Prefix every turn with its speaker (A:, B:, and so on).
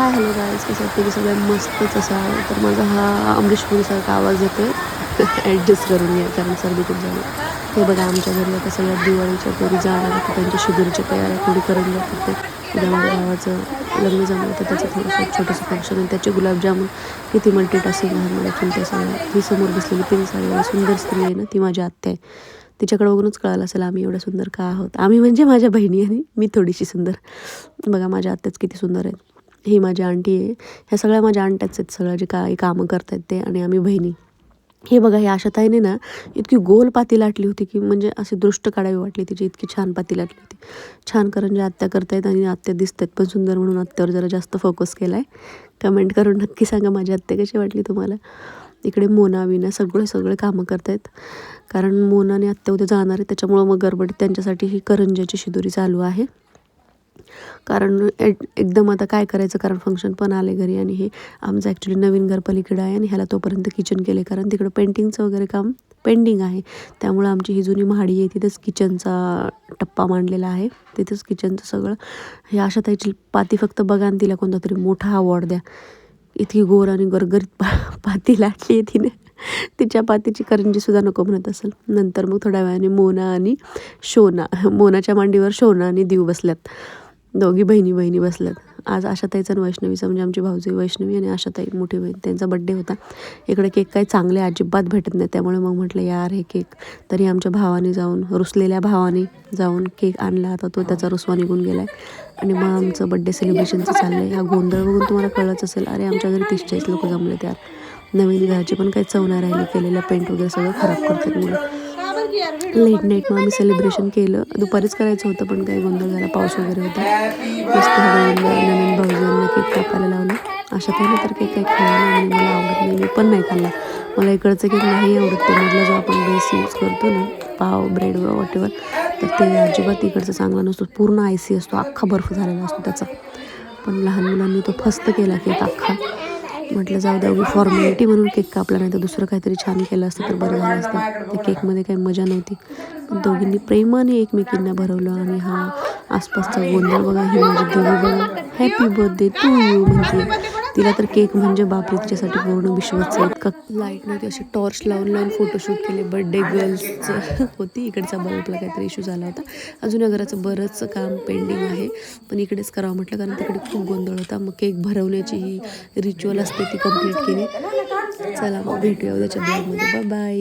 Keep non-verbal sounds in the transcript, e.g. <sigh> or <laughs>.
A: Hi hello guys कसं वाटतं की सगळ्या मस्तच असा तर माझा हा अमरीश पुरीसारखा आवाज येतो ॲडजस्ट <laughs> करून घ्या कारण सर्दी खूप झाली. हे बघा आमच्या घरी आता सगळ्या दिवाळीच्या घरी जाणार आहेत. त्यांच्या शिबिरच्या तयाऱ्या थोडी करून जातात ते उद्या माझ्या भावाचं लग्न जाणार होतं त्याचं थोडंसं छोटंसं फंक्शन आणि त्याचे गुलाबजामुन किती मल्टीटास्किंग आहे मला चिंता सगळ्या. ही समोर बसलेली पिन साडीवाली सुंदर स्त्री आहे ना ती माझी आत्या आहे. तिच्याकडे बघूनच कळालं असेल आम्ही एवढं सुंदर का आहोत. आम्ही म्हणजे माझ्या बहिणी आणि मी थोडीशी सुंदर. बघा माझ्या आत्याच किती सुंदर आहेत. ही माझी आंटी आहे. ह्या सगळ्या माझ्या आंट्याच आहेत सगळ्या जे काही कामं करतायत ते आणि आम्ही बहिणी. हे बघा ही आशाताईने ना इतकी गोल पाती लाटली होती की म्हणजे अशी दृष्ट काढावी वाटली तिची इतकी छान पाती लाटली होती. छान करंजा आत्या करतायत आणि आत्या दिसतात पण सुंदर म्हणून आत्यावर जरा जास्त फोकस केला आहे कमेंट करून नक्की सांगा माझी आत्या कशी वाटली तुम्हाला? इकडे मोना विना सगळे सगळे कामं करतायत. कारण मोना आणि आत्या उद्या जाणार आहे त्याच्यामुळं मग गडबडीत त्यांच्यासाठी ही करंज्याची शिदोरी चालू आहे. कारण एक- एकदम आता काय करायचं कारण फंक्शन पण आले घरी आणि हे आमचं ॲक्च्युली नवीन घर पलीकडं आहे आणि ह्याला तोपर्यंत किचन केले कारण तिकडं पेंटिंगचं वगैरे काम पेंडिंग आहे. त्यामुळं आमची ही जुनी महाडी आहे तिथंच किचनचा टप्पा मांडलेला आहे. तिथंच किचनचं सगळं. हे अशा त्याची पाती फक्त बघा आणि तिला कोणता तरी मोठा अवॉर्ड द्या. इतकी गोर आणि गरगरीत पा पाती लाटली आहे तिने. तिच्या पातीची करंजीसुद्धा नको म्हणत असेल. नंतर मग थोड्या वेळाने मोना आणि शोना मोनाच्या मांडीवर शोना आणि दीव बसल्यात. दोघी बहिणी बहिणी बसल्यात. आज आशाताईचा आणि वैष्णवीचा म्हणजे आमची भाऊजी वैष्णवी आणि आशाताई मोठी बहीण त्यांचा बड्डे होता. इकडे केक काही चांगले अजिबात भेटत नाही. त्यामुळे मग म्हटलं यार हे केक तरी आमच्या भावाने जाऊन रुसलेल्या भावाने जाऊन केक आणला आता तो त्याचा रुसवा निघून गेला आहे आणि मग आमचं बड्डे सेलिब्रेशनचं चाललं आहे हा गोंधळ बघून तुम्हाला कळलंच असेल. अरे आमच्या घरी तीस चाळीस लोक जमले त्यात नवीन घराची पण काही चव नाही राहिली. केलेलं पेंट वगैरे सगळं खराब करतात मुलं. लेट नाईट मग आम्ही सेलिब्रेशन केलं. दुपारीच करायचं होतं पण काही गोंधळ झाला पाऊस वगैरे होता. मस्त नवीन भाऊजींना केक कापायला लावला. अशा काही तर केक काही खायला आणि मला आवडत नाही मी पण नाही खाल्ला. मला इकडचं केक नाही आवडत ते मधला जो आपण बेस यूज करतो ना पाव ब्रेड वॉटेवर तर ते अजिबात इकडचं चांगला नसतो. पूर्ण आयसी असतो अख्खा बर्फ झालेला असतो त्याचा. पण लहान मुलांनी तो फस्त केला केक अख्खा. म्हटलं जाऊ द्या फॉर्मॅलिटी म्हणून केक कापला नाही तर दुसरं काहीतरी छान केलं असतं तर बरं झालं असतं. त्या केकमध्ये काही मजा नव्हती. दोघींनी प्रेमाने एकमेकींना भरवलं आणि हा आसपासचा गोंधळ बघा ही माझी दोघी बघा. हॅपी बर्थडे टू यू म्हणते तिला तर केक म्हणजे बापरे तिच्यासाठी पूर्ण विश्वाचं इतका लाइट नव्हती अशी टॉर्च लावून लावून फोटोशूट केले बर्थडे गर्ल्सचं <laughs> होती इकडचा बल्बला काहीतरी इश्यू झाला होता. अजून या घराचं बरंचसं काम पेंडिंग आहे. पण इकडेच करावं म्हटलं कारण तिकडे खूप गोंधळ होता. मग केक भरवण्याची ही रिच्युअल असते ती कंप्लीट केली. चला मग भेटूया उद्याच्या ब्लॉगमध्ये बाय